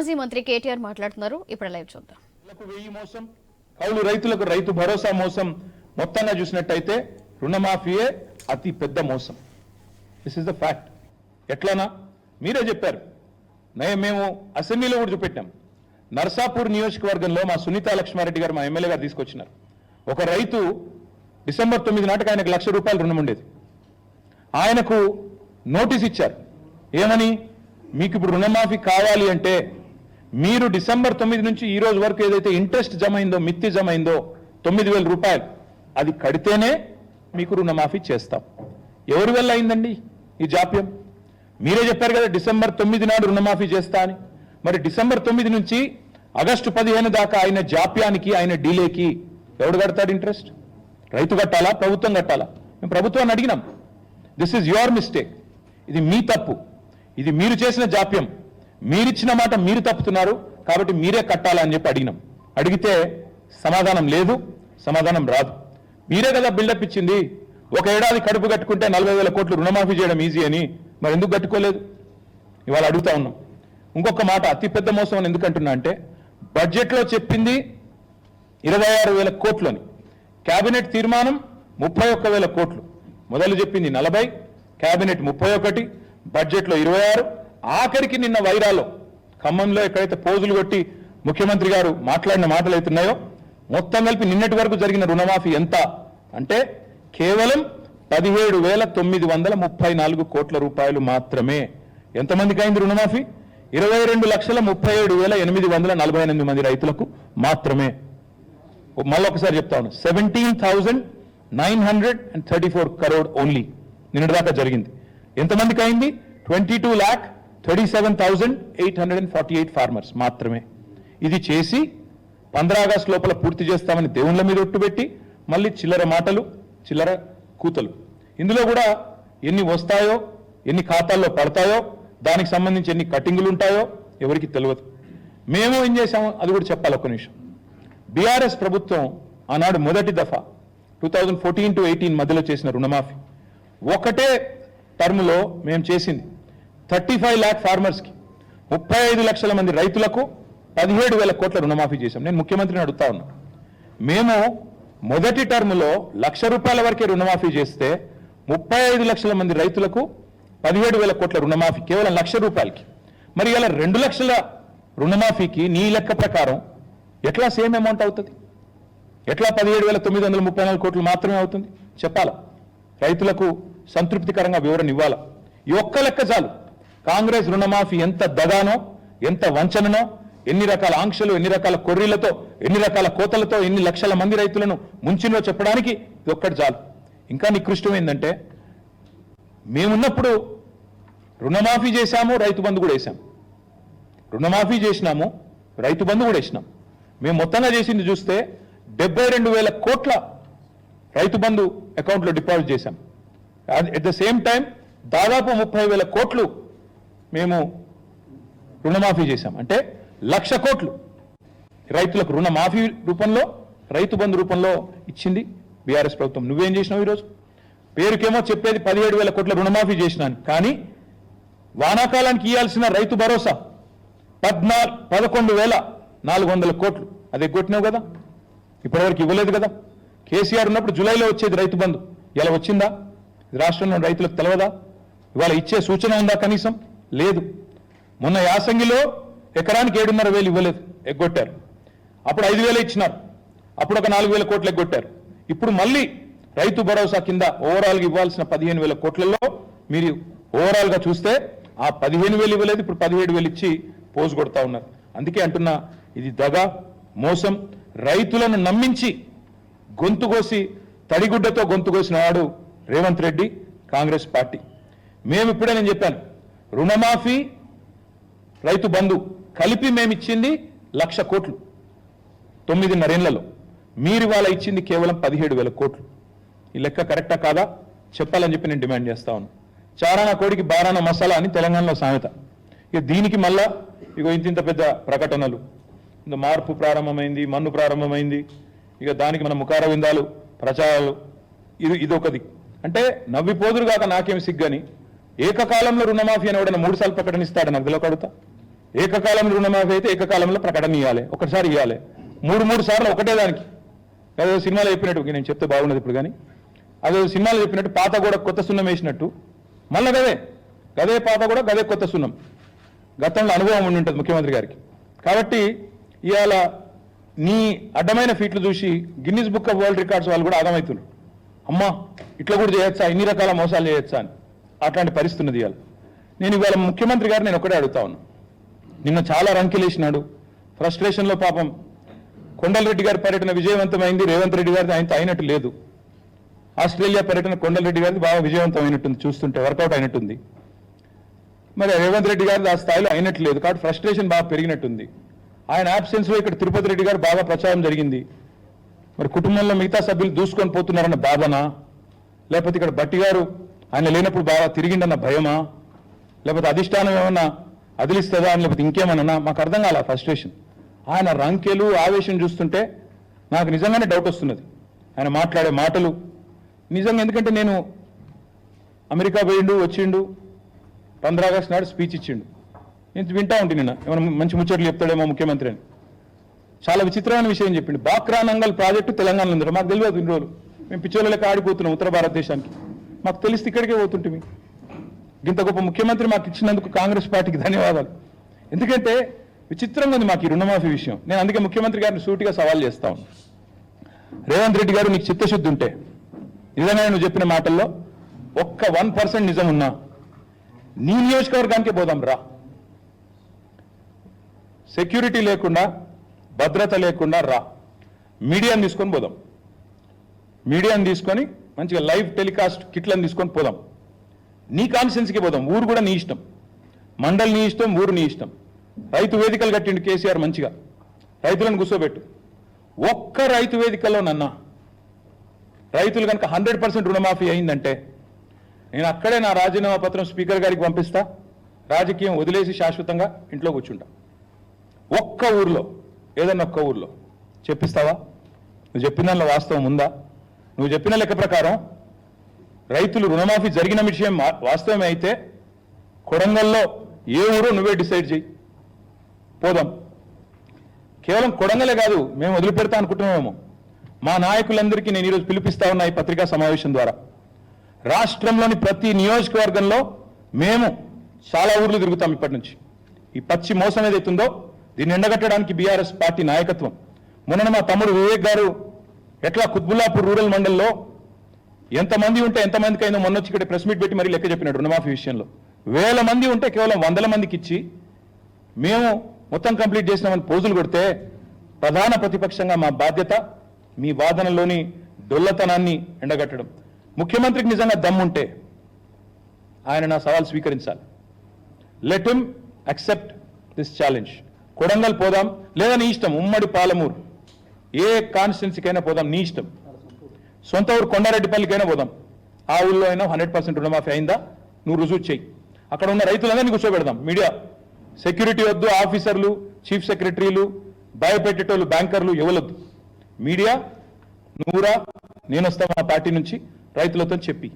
మాజీ మంత్రి కేటీఆర్ మాట్లాడుతున్నారు. ఇప్పుడు లైవ్ చూద్దాం. వెయ్యి మోసం కౌలు రైతులకు రైతు భరోసా మోసం మొత్తంగా చూసినట్టయితే రుణమాఫీయే అతి పెద్ద మోసం. దిస్ ఇస్ ద ఫ్యాక్ట్ ఎట్లానా? మీరే చెప్పారు. నే- మేము అసెంబ్లీలో కూడా చూపెట్టాం. నర్సాపూర్ నియోజకవర్గంలో మా సునీత లక్ష్మారెడ్డి గారు మా ఎమ్మెల్యే గారు తీసుకొచ్చినారు. ఒక రైతు డిసెంబర్ తొమ్మిది నాటికి ఆయనకు లక్ష రూపాయలు రుణం ఉండేది. ఆయనకు నోటీస్ ఇచ్చారు. ఏమని? మీకు ఇప్పుడు రుణమాఫీ కావాలి అంటే మీరు డిసెంబర్ తొమ్మిది నుంచి ఈ రోజు వరకు ఏదైతే ఇంట్రెస్ట్ జమ అయిందో మిత్తి జమ అయిందో తొమ్మిది వేల రూపాయలు అది కడితేనే మీకు రుణమాఫీ చేస్తాం. ఎవరి వల్ల అయిందండి ఈ జాప్యం? మీరే చెప్పారు కదా డిసెంబర్ తొమ్మిది నాడు రుణమాఫీ చేస్తా అని. మరి డిసెంబర్ తొమ్మిది నుంచి ఆగస్టు పదిహేను దాకా ఆయన జాప్యానికి ఆయన డీలేకి ఎవడు కడతాడు ఇంట్రెస్ట్? రైతు కట్టాలా ప్రభుత్వం కట్టాలా? మేము ప్రభుత్వాన్ని అడిగినాం. దిస్ ఈజ్ యువర్ మిస్టేక్ ఇది మీ తప్పు. ఇది మీరు చేసిన జాప్యం. మీరిచ్చిన మాట మీరు తప్పుతున్నారు కాబట్టి మీరే కట్టాలని చెప్పి అడిగినాం. అడిగితే సమాధానం లేదు సమాధానం రాదు. మీరే కదా బిల్డప్ ఇచ్చింది. ఒక ఏడాది కడుపు కట్టుకుంటే నలభై వేల కోట్లు రుణమాఫీ చేయడం ఈజీ అని మరి ఎందుకు కట్టుకోలేదు? ఇవాళ అడుగుతా ఉన్నాం. ఇంకొక మాట అతి పెద్ద మోసం అని ఎందుకు అంటున్నా అంటే బడ్జెట్లో చెప్పింది ఇరవై ఆరు వేల కోట్లు అని. కేబినెట్ తీర్మానం ముప్పై ఒక్క వేల కోట్లు. మొదలు చెప్పింది నలభై కేబినెట్ ముప్పై ఒకటి బడ్జెట్లో ఇరవై ఆరు ఆఖరికి నిన్న వైరాలో. ఖమ్మంలో ఎక్కడైతే పోజులు కొట్టి ముఖ్యమంత్రి గారు మాట్లాడిన మాటలు అవుతున్నాయో మొత్తం కలిపి నిన్నటి వరకు జరిగిన రుణమాఫీ ఎంత? అంటే కేవలం పదిహేడు వేల తొమ్మిది వందల ముప్పై నాలుగు కోట్ల రూపాయలు మాత్రమే. ఎంతమందికి అయింది రుణమాఫీ? ఇరవై రెండు లక్షల ముప్పై ఏడు వేల ఎనిమిది వందల నలభై ఎనిమిది మంది రైతులకు మాత్రమే. మళ్ళీ ఒకసారి చెప్తాను seventeen thousand nine hundred and thirty four crore only. నిన్నటిదాకా జరిగింది. ఎంతమందికి అయింది twenty two lakh thirty seven thousand eight hundred and forty eight farmers మాత్రమే. ఇది చేసి పంద్రా ఆగస్టు లోపల పూర్తి చేస్తామని దేవుళ్ళ మీద ఒట్టుపెట్టి మళ్ళీ చిల్లర మాటలు చిల్లర కూతలు. ఇందులో కూడా ఎన్ని వస్తాయో ఎన్ని ఖాతాల్లో పడతాయో దానికి సంబంధించి ఎన్ని కటింగులు ఉంటాయో ఎవరికి తెలియదు. మేము ఏం చేశామో అది కూడా చెప్పాలి ఒక్క నిమిషం. బీఆర్ఎస్ ప్రభుత్వం ఆనాడు మొదటి దఫా two thousand fourteen to eighteen మధ్యలో చేసిన రుణమాఫీ. ఒకటే టర్మ్లో మేము చేసింది. థర్టీ ఫైవ్ ల్యాక్ ఫార్మర్స్కి ముప్పై ఐదు లక్షల మంది రైతులకు పదిహేడు వేల కోట్ల రుణమాఫీ చేశాం. నేను ముఖ్యమంత్రిని అడుగుతా ఉన్నా. మేము మొదటి టర్మ్లో లక్ష రూపాయల వరకే రుణమాఫీ చేస్తే ముప్పై ఐదు లక్షల మంది రైతులకు పదిహేడు వేల కోట్ల రుణమాఫీ కేవలం లక్ష రూపాయలకి. మరి ఇలా రెండు లక్షల రుణమాఫీకి నీ లెక్క ప్రకారం ఎట్లా సేమ్ అమౌంట్ అవుతుంది? ఎట్లా పదిహేడు వేల తొమ్మిది వందల ముప్పై నాలుగు కోట్లు మాత్రమే అవుతుంది? చెప్పాలా? రైతులకు సంతృప్తికరంగా వివరణ ఇవ్వాలా? ఈ ఒక్క లెక్క చాలు. కాంగ్రెస్ రుణమాఫీ ఎంత దగానో ఎంత వంచననో ఎన్ని రకాల ఆంక్షలు ఎన్ని రకాల కొర్రీలతో ఎన్ని రకాల కోతలతో ఎన్ని లక్షల మంది రైతులను ముంచినో చెప్పడానికి ఇది ఒక్కటి చాలు. ఇంకా నికృష్టం ఏంటంటే మేమున్నప్పుడు రుణమాఫీ చేశాము రైతు బంధు కూడా వేసాము రుణమాఫీ చేసినాము రైతు బంధు కూడా వేసినాం. మేము మొత్తంగా చేసింది చూస్తే డెబ్బై రెండు వేల కోట్ల రైతు బంధు అకౌంట్లో డిపాజిట్ చేశాం. అట్ ద సేమ్ టైం దాదాపు ముప్పై వేల కోట్లు మేము రుణమాఫీ చేశాం. అంటే లక్ష కోట్లు రైతులకు రుణమాఫీ రూపంలో రైతు బంధు రూపంలో ఇచ్చింది బీఆర్ఎస్ ప్రభుత్వం. నువ్వేం చేసినావు ఈరోజు? పేరుకేమో చెప్పేది పదిహేడు వేల కోట్ల రుణమాఫీ చేసినాను. కానీ వానాకాలానికి ఇవ్వాల్సిన రైతు భరోసా పద్నాలు పదకొండు వేల నాలుగు వందల కోట్లు. అది ఎగ్గొట్టినావు కదా? ఇప్పటివరకు ఇవ్వలేదు కదా? కేసీఆర్ ఉన్నప్పుడు జూలైలో వచ్చేది రైతు బంధు. ఇలా వచ్చిందా? రాష్ట్రంలో రైతులకు తెలవదా? ఇవాళ ఇచ్చే సూచన ఉందా కనీసం? లేదు. మొన్న యాసంగిలో ఎకరానికి ఏడున్నర వేలు ఇవ్వలేదు ఎగ్గొట్టారు. అప్పుడు ఐదు వేలు ఇచ్చినారు. అప్పుడు ఒక నాలుగు వేల కోట్లు ఎగ్గొట్టారు. ఇప్పుడు మళ్ళీ రైతు భరోసా కింద ఓవరాల్గా ఇవ్వాల్సిన పదిహేను వేల కోట్లలో మీరు ఓవరాల్గా చూస్తే ఆ పదిహేను వేలు ఇవ్వలేదు ఇప్పుడు పదిహేడు వేలు ఇచ్చి పోజు కొడతా ఉన్నారు. అందుకే అంటున్నా ఇది దగ మోసం. రైతులను నమ్మించి గొంతు కోసి తడిగుడ్డతో గొంతుకోసిన వాడు రేవంత్ రెడ్డి కాంగ్రెస్ పార్టీ. మేము ఇప్పుడే నేను చెప్పాను రుణమాఫీ రైతు బంధు కలిపి మేమిచ్చింది లక్ష కోట్లు. తొమ్మిదిన్నరేళ్ళలో మీరు ఇవాళ ఇచ్చింది కేవలం పదిహేడు వేల కోట్లు. ఈ లెక్క కరెక్టా కాదా? చెప్పాలని చెప్పి నేను డిమాండ్ చేస్తా ఉన్నాను చారానా కోడికి బారానా మసాలా అని తెలంగాణలో సామెత. ఇక దీనికి మళ్ళా ఇగో ఇంత ఇంత పెద్ద ప్రకటనలు. ఇంత మార్పు ప్రారంభమైంది మన్ను ప్రారంభమైంది. ఇక దానికి మన ముఖార విందాలు ప్రచారాలు. ఇది ఇదొకది. అంటే నవ్విపోదురు కాక నాకేం సిగ్గని. ఏకకాలంలో రుణమాఫీ అని ఎవడన్నా మూడు సార్లు ప్రకటనిస్తాడు అందులో కడుతా ఏకకాలంలో రుణమాఫీ అయితే ఏకకాలంలో ప్రకటన ఇవ్వాలి ఒకసారి ఇవ్వాలి మూడు మూడు సార్లు ఒకటే దానికి. అదే సినిమాలో చెప్పినట్టు నేను చెప్తే బాగున్నది ఇప్పుడు కానీ. అదే సినిమాలో చెప్పినట్టు పాత కూడా కొత్త సున్నం వేసినట్టు. మళ్ళీ గదే గదే పాత కూడా గదే కొత్త సున్నం. గతంలో అనుభవం ఉండి ఉంటుంది ముఖ్యమంత్రి గారికి. కాబట్టి ఇవాళ నీ అడ్డమైన ఫీట్లు చూసి Guinness book of world records వాళ్ళు కూడా ఆగమవుతున్నారు. అమ్మా ఇట్లా కూడా చేయొచ్చా? ఇన్ని రకాల మోసాలు చేయొచ్చా అని. అట్లాంటి పరిస్థితి ఉన్నది ఇవాళ. నేను ఇవాళ ముఖ్యమంత్రి గారు నేను ఒకటే అడుగుతా ఉన్నా. నిన్న చాలా రంకెలేసినాడు ఫ్రస్ట్రేషన్లో పాపం కొండలరెడ్డి గారి పర్యటన విజయవంతమైంది. రేవంత్ రెడ్డి గారిది ఆయనతో అయినట్టు లేదు. ఆస్ట్రేలియా పర్యటన కొండలరెడ్డి గారిది బాగా విజయవంతమైనట్టుంది. చూస్తుంటే వర్కౌట్ అయినట్టుంది. మరి రేవంత్ రెడ్డి గారిది ఆ స్థాయిలో అయినట్టు లేదు. కాబట్టి ఫ్రస్ట్రేషన్ బాగా పెరిగినట్టుంది. ఆయన ఆబ్సెన్స్లో ఇక్కడ తిరుపతి రెడ్డి గారు బాగా ప్రచారం జరిగింది. మరి కుటుంబంలో మిగతా సభ్యులు దూసుకొని పోతున్నారన్న బాధనా లేకపోతే ఇక్కడ బట్టి గారు ఆయన లేనప్పుడు బాగా తిరిగిండన్న భయమా? లేకపోతే అధిష్టానం ఏమన్నా అదిలిస్తుందా అని లేకపోతే ఇంకేమన్నా? మాకు అర్థం కాల ఫ్రస్ట్రేషన్ ఆయన రంకెలు ఆవేశం చూస్తుంటే నాకు నిజంగానే డౌట్ వస్తున్నది. ఆయన మాట్లాడే మాటలు నిజంగా ఎందుకంటే నేను అమెరికా పోయిండు వచ్చిండు పంద్రా ఆగస్టు నాడు స్పీచ్ ఇచ్చిండు. నేను వింటా ఉంటే నిన్న. ఏమైనా మంచి ముచ్చట్లు చెప్తాడేమో ముఖ్యమంత్రి అని. చాలా విచిత్రమైన విషయం చెప్పిండు. బాక్రా నంగల్ ప్రాజెక్టు తెలంగాణలో ఉంది మాకు తెలియదు ఇన్ని రోజులు. మేము పిచ్చోళ్ళ లెక్క ఆడిపోతున్నాం ఉత్తర భారతదేశానికి. మాకు తెలిస్తే ఇక్కడికే పోతుంటిమి. ఇంత గొప్ప ముఖ్యమంత్రి మాకు ఇచ్చినందుకు కాంగ్రెస్ పార్టీకి ధన్యవాదాలు. ఎందుకంటే విచిత్రంగా ఉంది మాకు ఈ రుణమాఫీ విషయం. నేను అందుకే ముఖ్యమంత్రి గారిని సూటిగా సవాల్ చేస్తా రేవంత్ రెడ్డి గారు నీకు చిత్తశుద్ధి ఉంటే నిజంగా నువ్వు చెప్పిన మాటల్లో ఒక్క వన్ పర్సెంట్ నిజం ఉన్నా నీ నియోజకవర్గానికి పోదాం రా. సెక్యూరిటీ లేకుండా భద్రత లేకుండా రా. మీడియాని తీసుకొని పోదాం. మీడియాని తీసుకొని మంచిగా లైవ్ టెలికాస్ట్ కిట్లను తీసుకొని పోదాం. నీ కాన్స్టిట్యున్సీకి పోదాం. ఊరు కూడా నీ ఇష్టం. మండలి నీ ఇష్టం ఊరు నీ ఇష్టం. రైతు వేదికలు కట్టిండు కేసీఆర్ మంచిగా. రైతులను కూర్చోబెట్టు. ఒక్క రైతు వేదికలో నన్న. రైతులు కనుక హండ్రెడ్ పర్సెంట్ రుణమాఫీ అయిందంటే నేను అక్కడే నా రాజీనామా పత్రం స్పీకర్ గారికి పంపిస్తా. రాజకీయం వదిలేసి శాశ్వతంగా ఇంట్లో కూర్చుంటా. ఒక్క ఊర్లో ఏదన్నా ఒక్క ఊర్లో. చెప్పిస్తావా? నువ్వు చెప్పిన దానిలో వాస్తవం ఉందా? నువ్వు చెప్పిన లెక్క ప్రకారం రైతులు రుణమాఫీ జరిగిన విషయం వాస్తవమే అయితే కొడంగల్లో ఏ ఊరో నువ్వే డిసైడ్ చేయి. పోదాం. కేవలం కొడంగలే కాదు మేము వదిలిపెడతా అనుకుంటున్నాము మా నాయకులందరికీ నేను ఈరోజు పిలిపిస్తా ఉన్నా ఈ పత్రికా సమావేశం ద్వారా. రాష్ట్రంలోని ప్రతి నియోజకవర్గంలో మేము చాలా ఊర్లు తిరుగుతాం ఇప్పటి నుంచి. ఈ పచ్చి మోసం ఏదైతుందో దీన్ని ఎండగట్టడానికి బీఆర్ఎస్ పార్టీ నాయకత్వం. మొన్న మా తమ్ముడు వివేక్ గారు ఎట్లా కుత్బుల్లాపూర్ రూరల్ మండల్లో ఎంతమంది ఉంటే ఎంతమందికి మొన్న వచ్చి ఇక్కడ ప్రెస్ మీట్ పెట్టి మరీ లెక్క చెప్పినాడు రుణమాఫీ విషయంలో. వేల మంది ఉంటే కేవలం వందల మందికి ఇచ్చి మేము మొత్తం కంప్లీట్ చేసినామని పోజులు కొడితే ప్రధాన ప్రతిపక్షంగా మా బాధ్యత మీ వాదనలోని డొల్లతనాన్ని ఎండగట్టడం. ముఖ్యమంత్రికి నిజంగా దమ్ముంటే ఆయన నా సవాల్ స్వీకరించాలి. Let him accept this challenge Kodangal పోదాం. లేదని ఇష్టం ఉమ్మడి పాలమూరు. ఏ కాన్స్టిట్యున్సీకైనా పోదాం నీ ఇష్టం. సొంత ఊరు కొండారెడ్డిపల్లికైనా పోదాం. ఆ ఊళ్ళో అయినా హండ్రెడ్ పర్సెంట్ రుణమాఫీ అయిందా? నువ్వు రుజువు చేయి అక్కడ ఉన్న రైతులందరినీ కూర్చోబెడదాం. మీడియా. సెక్యూరిటీ వద్దు ఆఫీసర్లు చీఫ్ సెక్రటరీలు భయపెట్టేటోళ్ళు బ్యాంకర్లు ఎవరొద్దు మీడియా నువ్వురా నేను వస్తా మా పార్టీ నుంచి రైతులతో చెప్పి.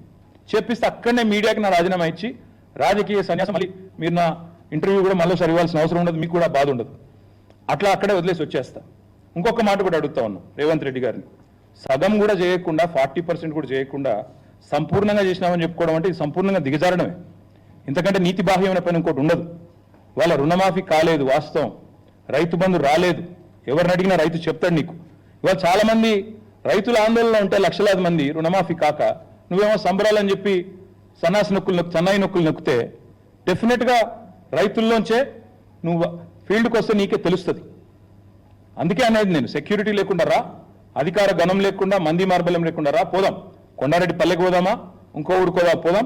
చెప్పిస్తే అక్కడనే మీడియాకి నా రాజీనామా ఇచ్చి రాజకీయ సన్యాసం మళ్ళీ మీరు నా ఇంటర్వ్యూ కూడా మళ్ళీ ఇవ్వాల్సిన అవసరం ఉండదు మీకు కూడా బాధ ఉండదు. అట్లా అక్కడే వదిలేసి వచ్చేస్తా. ఇంకొక మాట కూడా అడుగుతా ఉన్నాం రేవంత్ రెడ్డి గారిని. సగం కూడా చేయకుండా ఫార్టీ పర్సెంట్ కూడా చేయకుండా సంపూర్ణంగా చేసినామని చెప్పుకోవడం అంటే సంపూర్ణంగా దిగజారడమే. ఇంతకంటే నీతి బాహ్యమైన పని ఇంకోటి ఉండదు. వాళ్ళ రుణమాఫీ కాలేదు వాస్తవం. రైతు బంధు రాలేదు. ఎవరిని అడిగినా రైతు చెప్తాడు నీకు. ఇవాళ చాలా మంది రైతుల ఆందోళన ఉంటే లక్షలాది మంది రుణమాఫీ కాక నువ్వేమో సంబరాలని చెప్పి సన్నాసి నొక్కులు నొక్కు సన్నాయి నొక్కులు నొక్కితే డెఫినెట్గా రైతుల్లోంచే నువ్వు ఫీల్డ్కి వస్తే నీకే తెలుస్తుంది. అందుకే అనేది నేను సెక్యూరిటీ లేకుండా రా అధికార గణం లేకుండా మంది మార్బలం లేకుండా రా పోదాం. కొండారెడ్డి పల్లెకి పోదామా? ఇంకో ఊరుకోదా పోదాం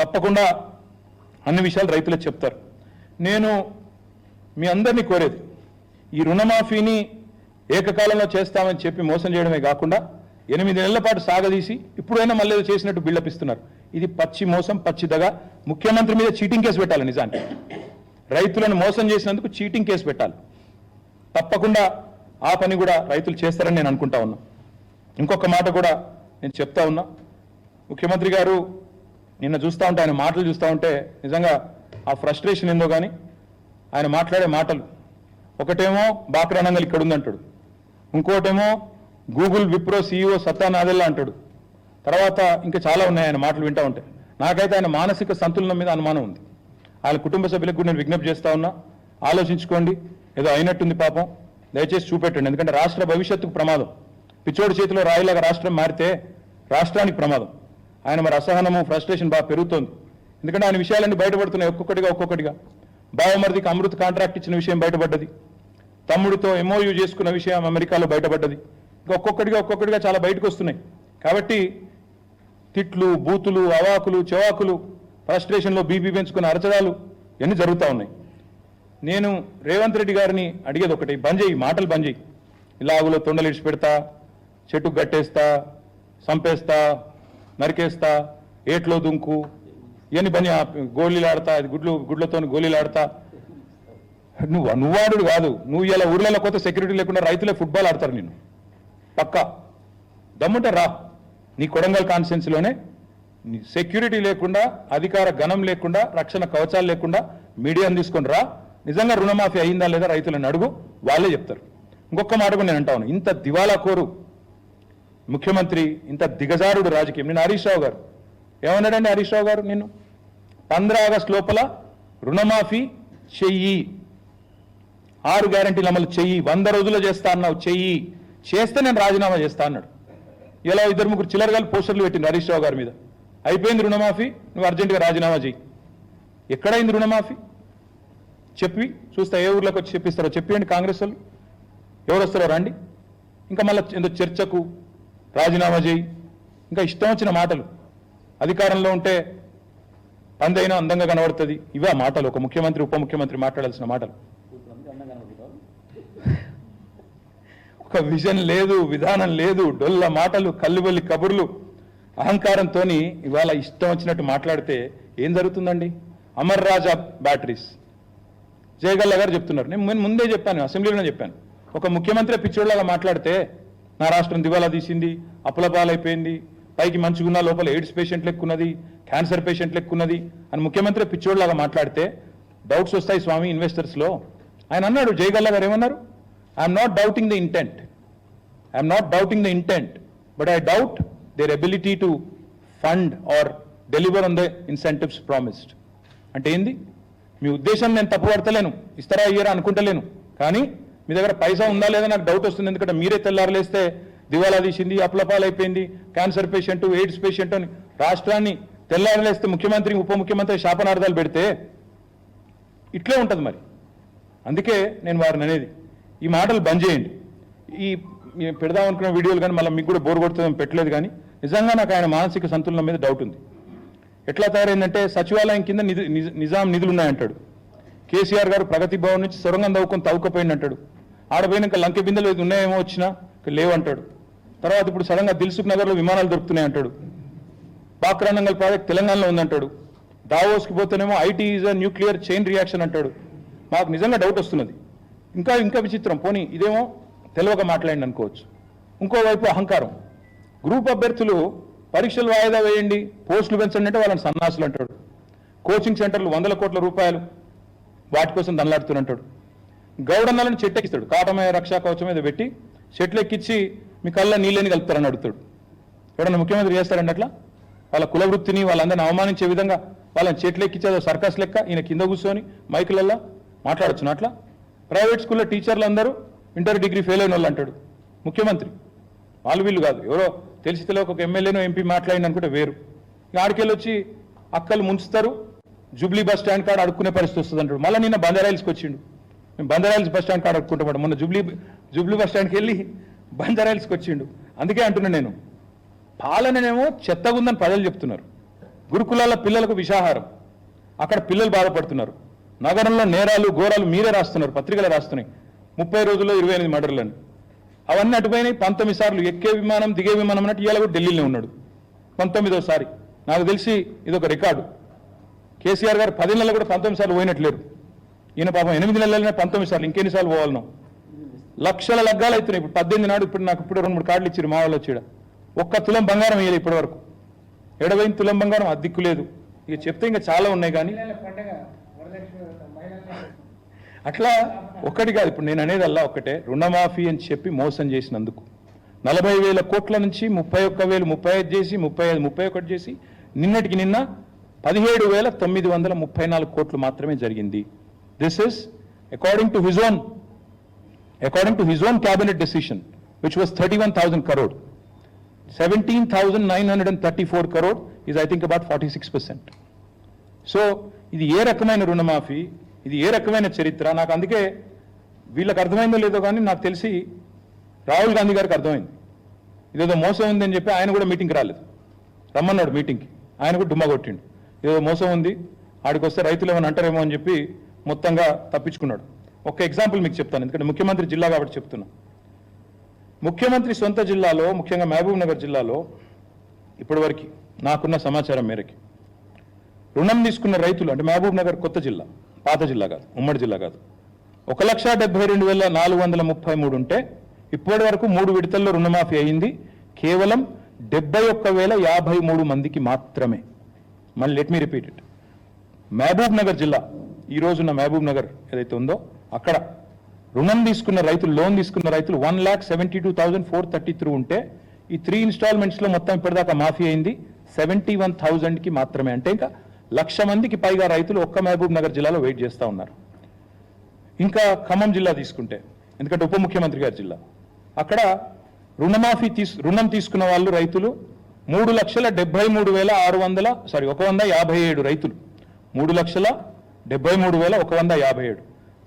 తప్పకుండా అన్ని విషయాలు రైతులే చెప్తారు. నేను మీ అందరినీ కోరేది ఈ రుణమాఫీని ఏకకాలంలో చేస్తామని చెప్పి మోసం చేయడమే కాకుండా ఎనిమిది నెలల పాటు సాగదీసి ఇప్పుడైనా మళ్ళీ చేసినట్టు బిల్డప్ ఇస్తున్నారు. ఇది పచ్చి మోసం పచ్చిదగ ముఖ్యమంత్రి మీద చీటింగ్ కేసు పెట్టాలి నిజానికి. రైతులను మోసం చేసినందుకు చీటింగ్ కేసు పెట్టాలి. తప్పకుండా ఆ పని కూడా రైతులు చేస్తారని నేను అనుకుంటా ఉన్నా. ఇంకొక మాట కూడా నేను చెప్తా ఉన్నా. ముఖ్యమంత్రి గారు నిన్న చూస్తూ ఉంటే ఆయన మాటలు చూస్తూ ఉంటే నిజంగా ఆ ఫ్రస్ట్రేషన్ ఏందో కానీ ఆయన మాట్లాడే మాటలు. ఒకటేమో బాక్రానంగల్ ఇక్కడ ఉందంటాడు. ఇంకోటేమో గూగుల్ విప్రో సీఈఓ సత్యానాదెల్లా అంటాడు. తర్వాత ఇంకా చాలా ఉన్నాయి ఆయన మాటలు వింటూ ఉంటాయి నాకైతే ఆయన మానసిక సంతులనం మీద అనుమానం ఉంది. వాళ్ళ కుటుంబ సభ్యులకు కూడా నేను విజ్ఞప్తి చేస్తా ఉన్నా. ఆలోచించుకోండి. ఏదో అయినట్టుంది పాపం. దయచేసి చూపెట్టండి. ఎందుకంటే రాష్ట్ర భవిష్యత్తుకు ప్రమాదం. పిచ్చోడి చేతిలో రాయిలాగా రాష్ట్రం మారితే రాష్ట్రానికి ప్రమాదం. ఆయన మరి అసహనము ఫ్రస్ట్రేషన్ బాగా పెరుగుతోంది. ఎందుకంటే ఆయన విషయాలన్నీ బయటపడుతున్నాయి ఒక్కొక్కటిగా ఒక్కొక్కటిగా. బావమరిదికి అమృత్ కాంట్రాక్ట్ ఇచ్చిన విషయం బయటపడ్డది. తమ్ముడితో ఎంఓయూ చేసుకున్న విషయం అమెరికాలో బయటపడ్డది. ఇంకా ఒక్కొక్కటిగా ఒక్కొక్కటిగా చాలా బయటకు వస్తున్నాయి కాబట్టి తిట్లు బూతులు అవాకులు చెవాకులు ఫ్రస్ట్రేషన్లో బీపీ పెంచుకున్న అరచడాలు ఇవన్నీ జరుగుతూ ఉన్నాయి? నేను రేవంత్ రెడ్డి గారిని అడిగేది ఒకటి బంద్ చేయి మాటలు బంద్ చేయి. ఇలాగులో తొండలు ఇడిచి పెడతా చెట్టుకు గట్టేస్తా సంపేస్తా నరికేస్తా ఏట్లో దుంకు ఇవన్నీ పని గోళీలు ఆడతా గుడ్లు గుడ్లతో గోళీలు ఆడతా నువ్వు నువ్వాడు కాదు. నువ్వు ఇలా ఊర్లలో కొత్త సెక్యూరిటీ లేకుండా రైతులే ఫుట్బాల్ ఆడతారు నిన్ను. పక్కా. దమ్ముంటే రా. నీ కొడంగల్ కాన్స్టిట్యున్సీలోనే నీ సెక్యూరిటీ లేకుండా అధికార గణం లేకుండా రక్షణ కవచాలు లేకుండా మీడియాను తీసుకొని రా. నిజంగా రుణమాఫీ అయిందా లేదా రైతులను అడుగు వాళ్ళే చెప్తారు. ఇంకొక మాట కూడా నేను అంటాను ఇంత దివాలా కోరు. ముఖ్యమంత్రి ఇంత దిగజారుడు రాజకీయం. నేను హరీష్ రావు గారు. ఏమన్నాడండి హరీష్ రావు గారు నిన్ను? పంద్రా ఆగస్టు లోపల రుణమాఫీ చెయ్యి. ఆరు గ్యారంటీలు అమలు చెయ్యి. వంద రోజుల్లో చేస్తా అన్నావు చెయ్యి. చేస్తే నేను రాజీనామా చేస్తా అన్నాడు. ఇలా ఇద్దరు ముగ్గురు చిల్లరగాలు పోస్టర్లు పెట్టింది హరీష్ రావు గారి మీద. అయిపోయింది రుణమాఫీ నువ్వు అర్జెంటుగా రాజీనామా చెయ్యి. ఎక్కడైంది రుణమాఫీ? చెప్పి చూస్తే ఏ ఊర్లోకి వచ్చి చెప్పిస్తారో చెప్పియండి కాంగ్రెస్ వాళ్ళు. ఎవరు వస్తారో రండి. ఇంకా మళ్ళీ ఏదో చర్చకు రాజీనామా చేయి. ఇంకా ఇష్టం వచ్చిన మాటలు. అధికారంలో ఉంటే పందైనా అందంగా కనబడుతుంది. ఇవే మాటలు. ఒక ముఖ్యమంత్రి ఉప ముఖ్యమంత్రి మాట్లాడాల్సిన మాటలు. ఒక విజన్ లేదు విధానం లేదు డొల్ల మాటలు కల్లుబొల్లి కబుర్లు అహంకారంతో ఇవాళ ఇష్టం వచ్చినట్టు మాట్లాడితే ఏం జరుగుతుందండి? అమర్ రాజా బ్యాటరీస్. జయగల్ల గారు చెప్తున్నారు. నేను ముందే చెప్పాను అసెంబ్లీలోనే చెప్పాను. ఒక ముఖ్యమంత్రి పిచ్చోళ్ళగా మాట్లాడితే నా రాష్ట్రం దివాలా తీసింది అప్పుల పాలైపోయింది పైకి మంచిగున్న లోపల ఎయిడ్స్ పేషెంట్ ఎక్కున్నది క్యాన్సర్ పేషెంట్ ఎక్కున్నది అని ముఖ్యమంత్రి పిచ్చోళ్ళగా మాట్లాడితే డౌట్స్ వస్తాయి స్వామి ఇన్వెస్టర్స్లో. ఆయన అన్నాడు జయగల్ల గారు ఏమన్నారు? I'm not doubting the intent I'm not doubting the intent but I doubt their ability to fund or deliver on the incentives promised అంటే ఏంది? మీ ఉద్దేశం నేను తప్పు పడతలేను ఇస్తారా ఇయ్యరా అనుకుంటలేను. కానీ మీ దగ్గర పైసా ఉందా లేదా నాకు డౌట్ వస్తుంది. ఎందుకంటే మీరే తెల్లారలేస్తే దివాలా తీసింది అప్లపాలైపోయింది క్యాన్సర్ పేషెంట్ ఎయిడ్స్ పేషెంట్ అని రాష్ట్రాన్ని తెల్లారలేస్తే ముఖ్యమంత్రి ఉప ముఖ్యమంత్రి శాపనార్థాలు పెడితే ఇట్లే ఉంటుంది మరి. అందుకే నేను వారిని అనేది ఈ మాటలు బంద్ చేయండి. ఈ ఈ పెడదాం అనుకున్న వీడియోలు కానీ మళ్ళీ మీకు కూడా బోర్ కొడుతుందని పెట్టలేదు కానీ నిజంగా నాకు ఆయన మానసిక సంతులనం మీద డౌట్ ఉంది. ఎట్లా తయారైందంటే సచివాలయం కింద నిధి నిజ- నిజాం నిధులు ఉన్నాయంటాడు కేసీఆర్ గారు ప్రగతి భవన్ నుంచి సొరంగం తవ్వుకొని తవ్వుకపోయింది అంటాడు ఆడపోయినాక లంక బిందెలు ఉన్నాయేమో వచ్చినా లేవంటాడు. తర్వాత ఇప్పుడు సడన్గా దిల్సుఖ్ నగర్లో విమానాలు దొరుకుతున్నాయి అంటాడు పాక్రానంగల్ ప్రాజెక్ట్ తెలంగాణలో ఉందంటాడు. దావోస్కి పోతేనేమో IT is a nuclear chain reaction అంటాడు. మాకు నిజంగా డౌట్ వస్తున్నది. ఇంకా ఇంకా విచిత్రం. పోనీ ఇదేమో తెలియక మాట్లాడండి అనుకోవచ్చు ఇంకోవైపు అహంకారం. గ్రూప్ అభ్యర్థులు పరీక్షలు వాయిదా వేయండి పోస్టులు పెంచండి అంటే వాళ్ళని సన్నాసులు అంటాడు. కోచింగ్ సెంటర్లు వందల కోట్ల రూపాయలు వాటి కోసం దండలాడుతున్నట్టాడు గౌడన్నలను చెట్టెక్కిస్తాడు. కాటమయ రక్షా కవచం మీద పెట్టి చెట్లు ఎక్కించి మీ కళ్ళ నీళ్ళని కలుపుతారని అడుగుతాడు. ఎవడన్నా ముఖ్యమంత్రి చేస్తారండి అట్లా? వాళ్ళ కుల వృత్తిని వాళ్ళందరిని అవమానించే విధంగా వాళ్ళని చెట్లు ఎక్కించేదో సర్కస్ లెక్క ఈయన కింద కూర్చొని మైకులల్లో మాట్లాడొచ్చును అట్లా? ప్రైవేట్ స్కూల్లో టీచర్లు అందరూ ఇంటర్ డిగ్రీ ఫెయిల్ అయిన వాళ్ళు అంటాడు. ముఖ్యమంత్రి. వాళ్ళు వీళ్ళు కాదు. ఎవరో తెలిసి తెలియక ఒక ఎమ్మెల్యేనో ఎంపీ మాట్లాడింది అనుకుంటే వేరు. ఆడికెళ్ళి వచ్చి అక్కలు ముంచుతారు జూబ్లీ బస్ స్టాండ్ కాడ అడుక్కునే పరిస్థితి వస్తుంది అంటాడు. మళ్ళీ నిన్న బందరాయిల్స్కి వచ్చిండు. మేము బందరాయిల్స్ బస్ స్టాండ్ కాడ అడుక్కుంటాడు మొన్న జూబ్లీ జూబ్లీ బస్ స్టాండ్కి వెళ్ళి బందరాయిల్స్కి వచ్చిండు. అందుకే అంటున్నా నేను. పాలననేమో చెత్తగుందని ప్రజలు చెప్తున్నారు. గురుకులాల పిల్లలకు విషాహారం. అక్కడ పిల్లలు బాధపడుతున్నారు. నగరంలో నేరాలు ఘోరాలు మీరే రాస్తున్నారు పత్రికలు రాస్తున్నాయి. ముప్పై రోజుల్లో ఇరవై ఎనిమిది మర్డర్లని అవన్నీ అటుపోయినాయి. పంతొమ్మిది సార్లు ఎక్కే విమానం దిగే విమానం అన్నట్టు ఇవాళ కూడా ఢిల్లీలో ఉన్నాడు. పంతొమ్మిదోసారి నాకు తెలిసి ఇది ఒక రికార్డు. కేసీఆర్ గారు పది నెలలు కూడా పంతొమ్మిది సార్లు పోయినట్లేరు. ఈయన పాపం ఎనిమిది నెలలనే పంతొమ్మిది సార్లు ఇంకెన్నిసార్లు పోవాలను. లక్షల లగ్గాలు అవుతున్నాయి ఇప్పుడు పద్దెనిమిది నాడు ఇప్పుడు నాకు ఇప్పుడు రెండు మూడు కార్డులు ఇచ్చారు మా వాళ్ళు వచ్చాడు. ఒక్క తులం బంగారం వేయలేదు ఇప్పటి వరకు ఎడవైన తులం బంగారం అద్దెక్కు లేదు. ఇక చెప్తే ఇంకా చాలా ఉన్నాయి కానీ అట్లా ఒక్కటి కాదు. ఇప్పుడు నేను అనేది అల్లా ఒక్కటే రుణమాఫీ అని చెప్పి మోసం చేసినందుకు. నలభై వేల కోట్ల నుంచి ముప్పై ఒక్క వేలు ముప్పై ఐదు చేసి ముప్పై ఐదు ముప్పై ఒకటి చేసి నిన్నటికి నిన్న పదిహేడు వేల తొమ్మిది వందల ముప్పై నాలుగు కోట్లు మాత్రమే జరిగింది. This is according to his own according to his own cabinet decision which was thirty one thousand crore seventeen thousand nine hundred and thirty four crore is I think about forty six percent so ఇది ఏ రకమైన రుణమాఫీ? ఇది ఏ రకమైన చరిత్ర? నాకు అందుకే వీళ్ళకి అర్థమైందో లేదో కానీ నాకు తెలిసి రాహుల్ గాంధీ గారికి అర్థమైంది. ఇదేదో మోసం ఉందని చెప్పి ఆయన కూడా మీటింగ్కి రాలేదు. రమ్మన్నాడు మీటింగ్కి. ఆయన కూడా డుమ్మా కొట్టిండు. ఏదో మోసం ఉంది ఆడికి వస్తే రైతులు ఏమైనా అంటారేమో అని చెప్పి మొత్తంగా తప్పించుకున్నాడు. ఒక ఎగ్జాంపుల్ మీకు చెప్తాను ఎందుకంటే ముఖ్యమంత్రి జిల్లా కాబట్టి చెప్తున్నా. ముఖ్యమంత్రి సొంత జిల్లాలో ముఖ్యంగా మహబూబ్ నగర్ జిల్లాలో ఇప్పటివరకు నాకున్న సమాచారం మేరకి. రుణం తీసుకున్న రైతులు అంటే మహబూబ్ నగర్ కొత్త జిల్లా పాత జిల్లా కాదు ఉమ్మడి జిల్లా కాదు. ఒక లక్ష డెబ్బై రెండు వేల నాలుగు వందల ముప్పై మూడు ఉంటే ఇప్పటి వరకు మూడు విడతల్లో రుణమాఫీ అయింది. కేవలం డెబ్బై ఒక్క వేల యాభై మూడు మందికి మాత్రమే. మళ్ళీ let me repeat it Mahabubnagar జిల్లా ఈ రోజున్న మహబూబ్ నగర్ ఏదైతే ఉందో అక్కడ రుణం తీసుకున్న రైతులు లోన్ తీసుకున్న రైతులు one lakh seventy two thousand four thirty three ఉంటే ఈ త్రీ ఇన్స్టాల్మెంట్స్లో మొత్తం ఇప్పటిదాకా మాఫీ అయింది. సెవెంటీ వన్ థౌజండ్కి మాత్రమే. అంటే ఇంకా లక్ష మందికి పైగా రైతులు ఒక్క మహబూబ్ నగర్ జిల్లాలో వెయిట్ చేస్తూ ఉన్నారు. ఇంకా ఖమ్మం జిల్లా తీసుకుంటే ఎందుకంటే ఉప ముఖ్యమంత్రి గారి జిల్లా. అక్కడ రుణమాఫీ తీసు రుణం తీసుకున్న వాళ్ళు రైతులు మూడు లక్షల డెబ్బై మూడు వేల ఆరు వందల సారీ ఒక వంద యాభై ఏడు రైతులు. మూడు లక్షల డెబ్బై మూడు వేల ఒక వంద యాభై ఏడు.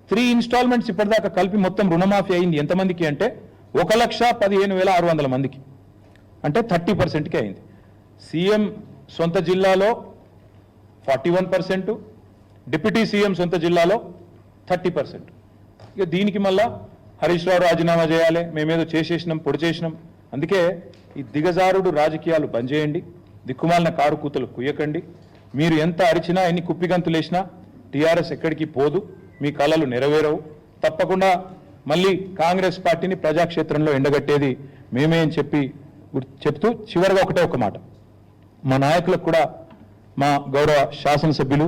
త్రీ ఇన్స్టాల్మెంట్స్ ఇప్పటిదాకా కలిపి మొత్తం రుణమాఫీ అయింది ఎంతమందికి అంటే ఒక లక్ష పదిహేను వేల ఆరు వందల మందికి. అంటే థర్టీ పర్సెంట్కి అయింది. సీఎం సొంత జిల్లాలో forty one percent deputy CM సొంత జిల్లాలో థర్టీ పర్సెంట్. ఇక దీనికి మళ్ళా హరీష్ రావు రాజీనామా చేయాలి మేమేదో చేసేసినాం పొడి చేసినాం. అందుకే ఈ దిగజారుడు రాజకీయాలు బంద్ చేయండి దిక్కుమాలిన కారు కూతలు కుయ్యకండి. మీరు ఎంత అరిచినా ఎన్ని కుప్పిగంతులు వేసినా టీఆర్ఎస్ ఎక్కడికి పోదు మీ కళలు నెరవేరవు. తప్పకుండా మళ్ళీ కాంగ్రెస్ పార్టీని ప్రజాక్షేత్రంలో ఎండగట్టేది మేమే అని చెప్పి చెప్తూ చివరిగా ఒకటే ఒక మాట. మా నాయకులకు కూడా మా గౌరవ శాసనసభ్యులు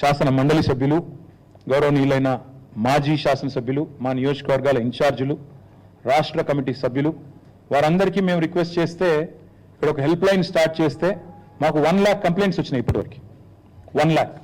శాసన మండలి సభ్యులు గౌరవనీయులైన మాజీ శాసనసభ్యులు మా నియోజకవర్గాల ఇన్ఛార్జీలు రాష్ట్ర కమిటీ సభ్యులు వారందరికీ మేము రిక్వెస్ట్ చేస్తే ఇక్కడ ఒక హెల్ప్ లైన్ స్టార్ట్ చేస్తే మాకు వన్ ల్యాక్ కంప్లైంట్స్ వచ్చినాయి ఇప్పటివరకు. వన్ ల్యాక్.